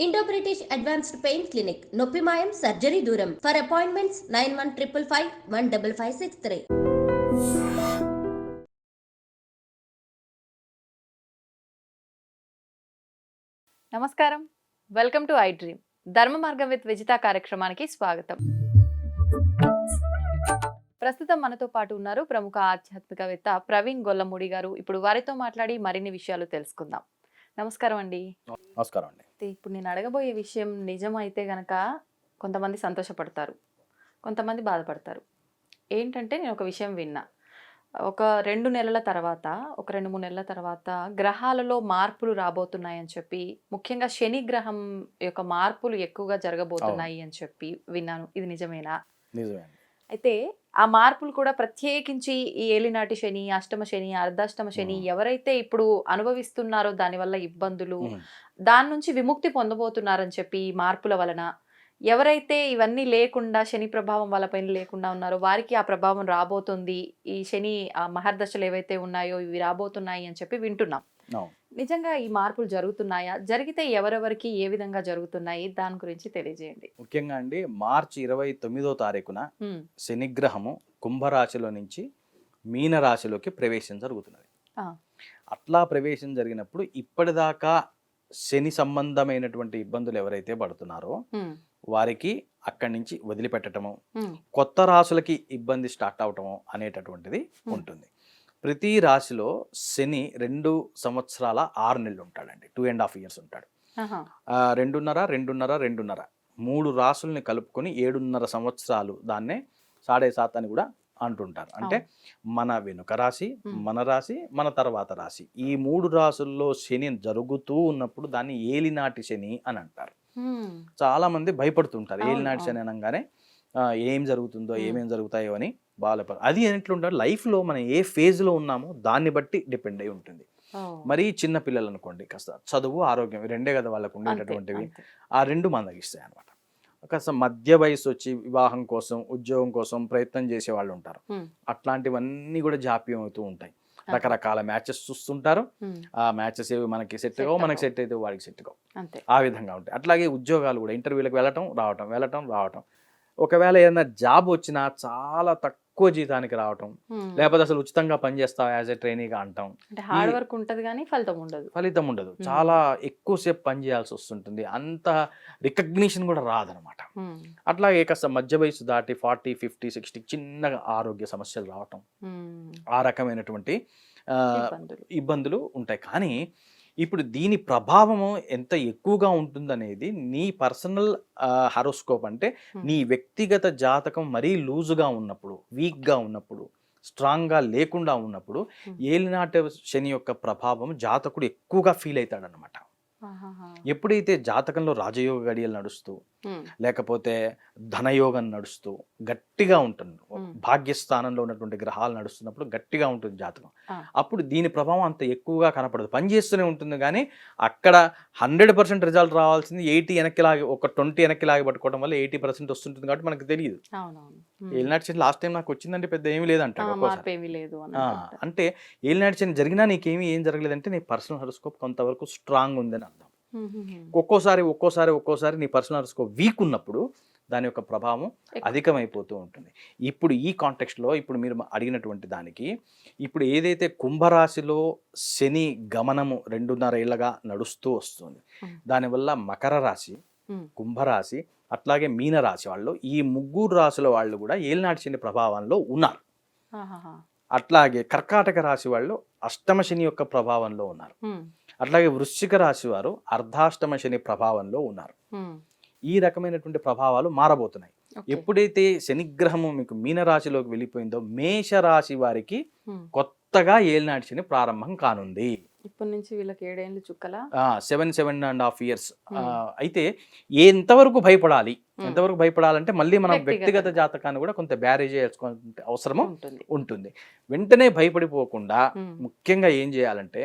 Indo British advanced pain clinic నొప్పి మాయం surgery దూరం. For appointments nine one triple five one double five six three నమస్కారం. Welcome to I dream Dharma Margam with Vijitha కార్యక్రమానికి స్వాగతం. ప్రస్తుతం మనతో పాటు ఉన్నారు ప్రముఖ ఆధ్యాత్మికవేత్త ప్రవీణ్ గొల్లమూడి గారు. ఇప్పుడు వారితో మాట్లాడి మరిన్ని విషయాలు తెలుసుకుందాం. నమస్కారం అండి. నమస్కారం అండి. ఇప్పుడు నేను అడగబోయే విషయం నిజమైతే గనక కొంతమంది సంతోషపడతారు కొంతమంది బాధపడతారు. ఏంటంటే నేను ఒక విషయం విన్నా. ఒక రెండు నెలల తర్వాత ఒక రెండు మూడు నెలల తర్వాత గ్రహాలలో మార్పులు రాబోతున్నాయని చెప్పి ముఖ్యంగా శని గ్రహం యొక్క మార్పులు ఎక్కువగా జరగబోతున్నాయి అని చెప్పి విన్నాను. ఇది నిజమేనా? నిజమే అయితే ఆ మార్పులు కూడా ప్రత్యేకించి ఈ ఏలినాటి శని అష్టమ శని అర్ధాష్టమ శని. ఎవరైతే ఇప్పుడు అనుభవిస్తున్నారో దానివల్ల ఇబ్బందులు. దాని నుంచి విముక్తి పొందబోతున్నారని చెప్పి ఈ మార్పుల వలన ఎవరైతే ఇవన్నీ లేకుండా శని ప్రభావం వాళ్ళపైన లేకుండా ఉన్నారో వారికి ఆ ప్రభావం రాబోతుంది ఈ శని ఆ మహర్దశలు ఏవైతే ఉన్నాయో ఇవి రాబోతున్నాయి అని చెప్పి వింటున్నాం. నిజంగా ఈ మార్పులు జరుగుతున్నాయా? జరిగితే ఎవరెవరికి ఏ విధంగా జరుగుతున్నాయి? దాని గురించి తెలియజేయండి. ముఖ్యంగా అండి మార్చి ఇరవై తొమ్మిదో తారీఖున శనిగ్రహము కుంభరాశిలో నుంచి మీనరాశిలోకి ప్రవేశం జరుగుతున్నది. అట్లా ప్రవేశం జరిగినప్పుడు ఇప్పటిదాకా శని సంబంధమైనటువంటి ఇబ్బందులు ఎవరైతే పడుతున్నారో వారికి అక్కడి నుంచి వదిలిపెట్టడము కొత్త రాశులకి ఇబ్బంది స్టార్ట్ అవటము అనేటటువంటిది. ఉంటుంది. ప్రతి రాశిలో శని రెండు సంవత్సరాల ఆరు నెలలు ఉంటాడండి టూ అండ్ హాఫ్ ఇయర్స్ ఉంటాడు రెండున్నర రెండున్నర రెండున్నర. మూడు రాసుల్ని కలుపుకొని ఏడున్నర సంవత్సరాలు దాన్నే సాడే సాత్ అని కూడా అంటుంటారు. అంటే మన వెనుక రాశి. మన రాశి మన తర్వాత రాశి. ఈ మూడు రాసుల్లో శని జరుగుతూ ఉన్నప్పుడు దాన్ని ఏలినాటి శని అని అంటారు. చాలా మంది భయపడుతుంటారు. ఏలినాటి శని అనగానే ఏం జరుగుతుందో. ఏమేం జరుగుతాయో అని. బాధపడ అది ఎట్లుంటారు లైఫ్లో మనం ఏ ఫేజ్లో ఉన్నామో దాన్ని బట్టి డిపెండ్ అయి ఉంటుంది. మరీ చిన్న పిల్లలు అనుకోండి కాస్త చదువు ఆరోగ్యం రెండే కదా వాళ్ళకు ఉండేటటువంటివి. ఆ రెండు మందగిస్తాయి అనమాట కాస్త మధ్య వయసు వచ్చి వివాహం కోసం ఉద్యోగం కోసం ప్రయత్నం చేసే వాళ్ళు ఉంటారు. అట్లాంటివన్నీ కూడా జాప్యం అవుతూ ఉంటాయి. రకరకాల మ్యాచెస్ చూస్తుంటారు. ఆ మ్యాచెస్ ఏవి మనకి సెట్ కావు మనకి. సెట్ అయితే వాడికి సెట్ కావు. ఆ విధంగా ఉంటాయి. అట్లాగే ఉద్యోగాలు కూడా ఇంటర్వ్యూలకు వెళ్ళటం రావటం వెళ్ళటం రావటం. ఒకవేళ ఏదైనా జాబ్ వచ్చినా చాలా తక్కువ జీతానికి రావటం. లేకపోతే అసలు ఉచితంగా పనిచేస్తావు యాజ్ ఎ ట్రైనీగా అంటాం. అంటే హార్డ్ వర్క్ ఉంటది కానీ ఫలితం ఉండదు. ఫలితం ఉండదు. చాలా ఎక్కువసేపు పని చేయాల్సి వస్తుంటుంది. అంత రికగ్నిషన్ కూడా రాదనమాట. అట్లాగే కాస్త మధ్య వయసు దాటి ఫార్టీ ఫిఫ్టీ సిక్స్టీ చిన్నగా ఆరోగ్య సమస్యలు రావటం. ఆ రకమైనటువంటి ఇబ్బందులు ఉంటాయి. కానీ ఇప్పుడు దీని ప్రభావము ఎంత ఎక్కువగా ఉంటుందనేది నీ పర్సనల్ హరోస్కోప్ అంటే. నీ వ్యక్తిగత జాతకం మరీ లూజుగా ఉన్నప్పుడు వీక్గా ఉన్నప్పుడు స్ట్రాంగ్గా లేకుండా ఉన్నప్పుడు. ఏలినాటి శని యొక్క ప్రభావం జాతకుడు ఎక్కువగా ఫీల్ అవుతాడనమాట. ఎప్పుడైతే జాతకంలో రాజయోగ గడియలు నడుస్తూ లేకపోతే ధనయోగం నడుస్తూ గట్టిగా ఉంటుంది. భాగ్యస్థానంలో ఉన్నటువంటి గ్రహాలు నడుస్తున్నప్పుడు గట్టిగా ఉంటుంది జాతకం. అప్పుడు దీని ప్రభావం అంత ఎక్కువగా కనపడదు పనిచేస్తూనే ఉంటుంది కానీ అక్కడ హండ్రెడ్ పర్సెంట్ రిజల్ట్ రావాల్సింది ఎయిటీ వెనక్కి లాగి ఒక ట్వంటీ వెనక్కి లాగి పట్టుకోవడం వల్ల ఎయిటీ పర్సెంట్ వస్తుంటుంది కాబట్టి మనకు తెలియదు. ఏలినాటి లాస్ట్ టైం నాకు వచ్చిందంటే పెద్ద ఏమీ లేదంటాడు. అంటే ఏలినాటి జరిగినా నీకేమీ ఏం జరగలేదంటే నీ పర్సనల్ హెరోస్కోప్ కొంతవరకు స్ట్రాంగ్ ఉందని ఒక్కోసారి ఒక్కోసారి ఒక్కోసారి నీ పర్సనల్ హెరోస్కోప్ వీక్ ఉన్నప్పుడు దాని యొక్క ప్రభావం. అధికమైపోతూ ఉంటుంది ఇప్పుడు ఈ కాంటెక్స్ట్లో ఇప్పుడు మీరు అడిగినటువంటి దానికి ఇప్పుడు ఏదైతే కుంభరాశిలో శని గమనము రెండున్నర ఏళ్ళగా నడుస్తూ వస్తుంది. దానివల్ల మకర రాశి. కుంభరాశి అట్లాగే మీనరాశి వాళ్ళు ఈ ముగ్గురు రాశుల వాళ్ళు కూడా ఏలినాటి శని ప్రభావంలో ఉన్నారు. అట్లాగే కర్కాటక రాశి వాళ్ళు అష్టమ శని యొక్క ప్రభావంలో ఉన్నారు అట్లాగే వృశ్చిక రాశి వారు అర్ధాష్టమ శని ప్రభావంలో ఉన్నారు. ఈ రకమైనటువంటి ప్రభావాలు మారబోతున్నాయి. ఎప్పుడైతే శనిగ్రహము మీకు మీనరాశిలోకి వెళ్ళిపోయిందో మేషరాశి వారికి. కొత్తగా ఏలినాటి శని ప్రారంభం కానుంది ఇప్పటి నుంచి వీళ్ళకి ఏడేళ్ళు చుక్కల seven seven and half years. అయితే ఎంతవరకు భయపడాలి. ఎంతవరకు భయపడాలంటే మళ్ళీ మనం వ్యక్తిగత. జాతకాన్ని కూడా కొంత బ్యారేజ్ చేసుకోవాల్సిన అవసరము ఉంటుంది వెంటనే భయపడిపోకుండా ముఖ్యంగా ఏం చేయాలంటే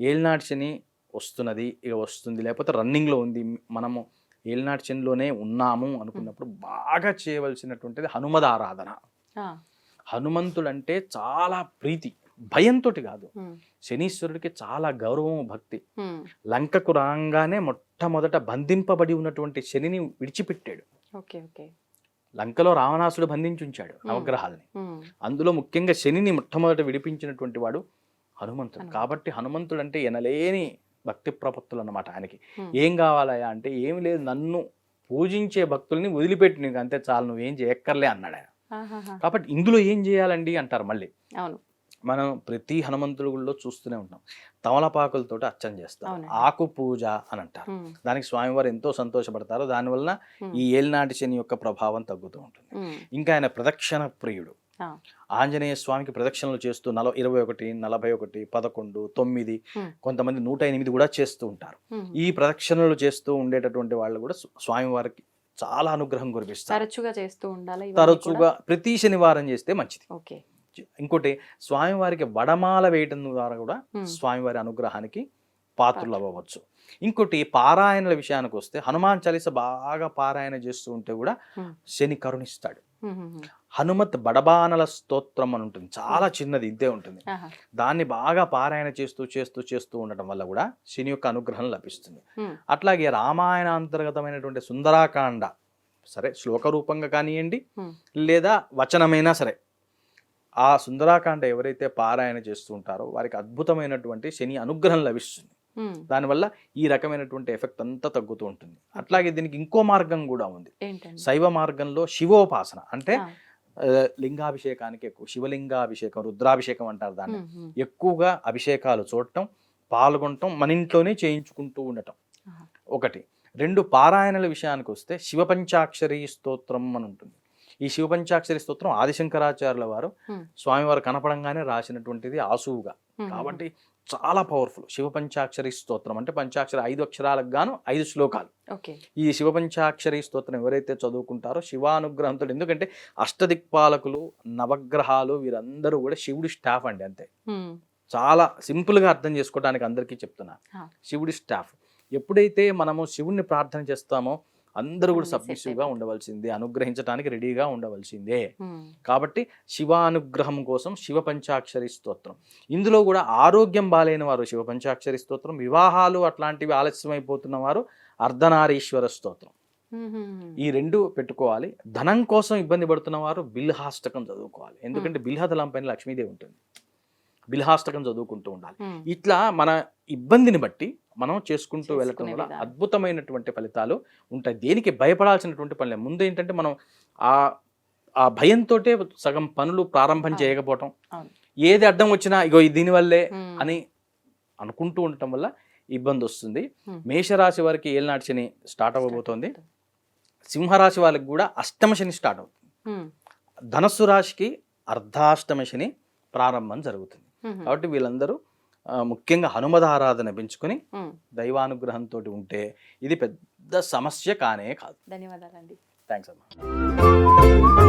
ఏలినాటి శని వస్తున్నది ఇక వస్తుంది. లేకపోతే రన్నింగ్లో ఉంది. మనము ఏలినాటి శనిలోనే ఉన్నాము అనుకున్నప్పుడు బాగా చేయవలసినటువంటిది హనుమద ఆరాధన. హనుమంతుడంటే చాలా ప్రీతి. భయంతో కాదు. శనీశ్వరుడికి చాలా గౌరవం భక్తి. లంకకు రాగానే మొట్టమొదట బంధింపబడి ఉన్నటువంటి శనిని విడిచిపెట్టాడు. లంకలో రావణాసుడు బంధించి ఉంచాడు నవగ్రహాల్ని. అందులో ముఖ్యంగా శనిని మొట్టమొదట విడిపించినటువంటి వాడు హనుమంతుడు. కాబట్టి హనుమంతుడు అంటే ఎనలేని భక్తి ప్రపత్తులు అన్నమాట ఆయనకి. ఏం కావాలయా అంటే ఏం లేదు నన్ను పూజించే భక్తుల్ని వదిలిపెట్టి నీకు అంతే చాలు నువ్వేం చేయక్కర్లే అన్నాడు ఆయన. కాబట్టి ఇందులో ఏం చేయాలండి అంటారు మళ్ళీ? అవును. మనం ప్రతి హనుమంతుడి గుళ్ళో చూస్తూనే ఉంటాం. తమలపాకులతోటి అర్చన చేస్తాం. ఆకు పూజ అని అంటారు. దానికి స్వామివారు ఎంతో సంతోషపడతారు. దానివల్ల ఈ ఏలినాటి శని యొక్క ప్రభావం తగ్గుతూ ఉంటుంది. ఇంకా ఆయన ప్రదక్షిణ ప్రియుడు. ఆంజనేయ స్వామికి ప్రదక్షిణలు చేస్తూ నల ఇరవై ఒకటి నలభై ఒకటి పదకొండు తొమ్మిది. కొంతమంది నూట ఎనిమిది కూడా చేస్తూ ఉంటారు. ఈ ప్రదక్షిణలు చేస్తూ ఉండేటటువంటి వాళ్ళు కూడా స్వ- స్వామివారికి చాలా అనుగ్రహం కురిపిస్తారు తరచుగా చేస్తూ ఉండాలి తరచుగా? ప్రతి శనివారం చేస్తే మంచిది ఓకే ఇంకోటి స్వామివారికి వడమాల వేయటం ద్వారా కూడా. స్వామివారి అనుగ్రహానికి పాత్రలు అవ్వవచ్చు ఇంకోటి పారాయణల విషయానికి వస్తే హనుమాన్ చాలీస బాగా పారాయణ చేస్తూ ఉంటే కూడా. శని కరుణిస్తాడు. హనుమత్ బడబానల స్తోత్రం అని ఉంటుంది చాలా చిన్నది ఇంతే ఉంటుంది. దాన్ని బాగా పారాయణ చేస్తూ చేస్తూ చేస్తూ ఉండటం వల్ల కూడా శని యొక్క అనుగ్రహం లభిస్తుంది అట్లాగే రామాయణ అంతర్గతమైనటువంటి సుందరాకాండ సరే శ్లోక రూపంగా కానివ్వండి. లేదా వచనమైనా సరే ఆ సుందరాకాండ ఎవరైతే పారాయణ చేస్తూ ఉంటారో వారికి అద్భుతమైనటువంటి శని అనుగ్రహం లభిస్తుంది. దానివల్ల ఈ రకమైనటువంటి ఎఫెక్ట్ అంతా తగ్గుతూ ఉంటుంది. అట్లాగే దీనికి ఇంకో మార్గం కూడా ఉంది. శైవ మార్గంలో శివోపాసన అంటే లింగాభిషేకానికి ఎక్కువ శివలింగాభిషేకం రుద్రాభిషేకం అంటారు దాన్ని. ఎక్కువగా అభిషేకాలు చూడటం పాల్గొనటం మన ఇంట్లోనే చేయించుకుంటూ ఉండటం. ఒకటి. రెండు పారాయణల విషయానికి వస్తే శివపంచాక్షరి స్తోత్రం అని ఉంటుంది. ఈ శివపంచాక్షరి స్తోత్రం ఆదిశంకరాచార్యుల వారు. స్వామివారు కనపడంగానే రాసినటువంటిది ఆసువుగా కాబట్టి చాలా పవర్ఫుల్ శివపంచాక్షరి స్తోత్రం. అంటే పంచాక్షరి ఐదు అక్షరాలకు గాను ఐదు శ్లోకాలు. ఈ శివపంచాక్షరి స్తోత్రం ఎవరైతే చదువుకుంటారో శివానుగ్రహంతో ఎందుకంటే అష్టదిక్పాలకులు నవగ్రహాలు వీరందరూ కూడా శివుడి స్టాఫ్ అండి అంతే. చాలా సింపుల్గా అర్థం చేసుకోవడానికి అందరికీ చెప్తున్నా. శివుడి స్టాఫ్ ఎప్పుడైతే మనము శివుణ్ణి ప్రార్థన చేస్తామో అందరూ కూడా సబ్మిసివ్గా. ఉండవలసిందే అనుగ్రహించడానికి రెడీగా ఉండవలసిందే. కాబట్టి శివానుగ్రహం కోసం శివ పంచాక్షరి స్తోత్రం. ఇందులో కూడా ఆరోగ్యం బాలేని వారు శివ పంచాక్షరి స్తోత్రం వివాహాలు అట్లాంటివి ఆలస్యమైపోతున్న వారు అర్ధనారీశ్వర స్తోత్రం. ఈ రెండు పెట్టుకోవాలి. ధనం కోసం ఇబ్బంది పడుతున్న వారు బిల్హాష్టకం చదువుకోవాలి. ఎందుకంటే బిల్హదలం పైన లక్ష్మీదేవి ఉంటుంది. బిల్హాష్టకం చదువుకుంటూ ఉండాలి. ఇట్లా మన ఇబ్బందిని బట్టి మనం చేసుకుంటూ వెళ్ళటం వల్ల. అద్భుతమైనటువంటి ఫలితాలు ఉంటాయి. దేనికి భయపడాల్సినటువంటి పని లేదు. ముందు ఏంటంటే మనం ఆ ఆ భయంతో సగం పనులు ప్రారంభం. చేయకపోవటం. ఏది అడ్డం వచ్చినా ఇగో దీనివల్లే అని అనుకుంటూ ఉండటం వల్ల ఇబ్బంది వస్తుంది. మేషరాశి వారికి ఏళ్ళనాటి శని స్టార్ట్ అవ్వబోతోంది. సింహరాశి వాళ్ళకి కూడా అష్టమ శని స్టార్ట్ అవుతుంది. ధనస్సు రాశికి అర్ధాష్టమ శని ప్రారంభం జరుగుతుంది. కాబట్టి వీళ్ళందరూ ముఖ్యంగా హనుమద ఆరాధన పెంచుకొని. దైవానుగ్రహంతో ఉంటే ఇది పెద్ద సమస్య కానే కాదు. ధన్యవాదాలండి. థ్యాంక్స్ అమ్మా.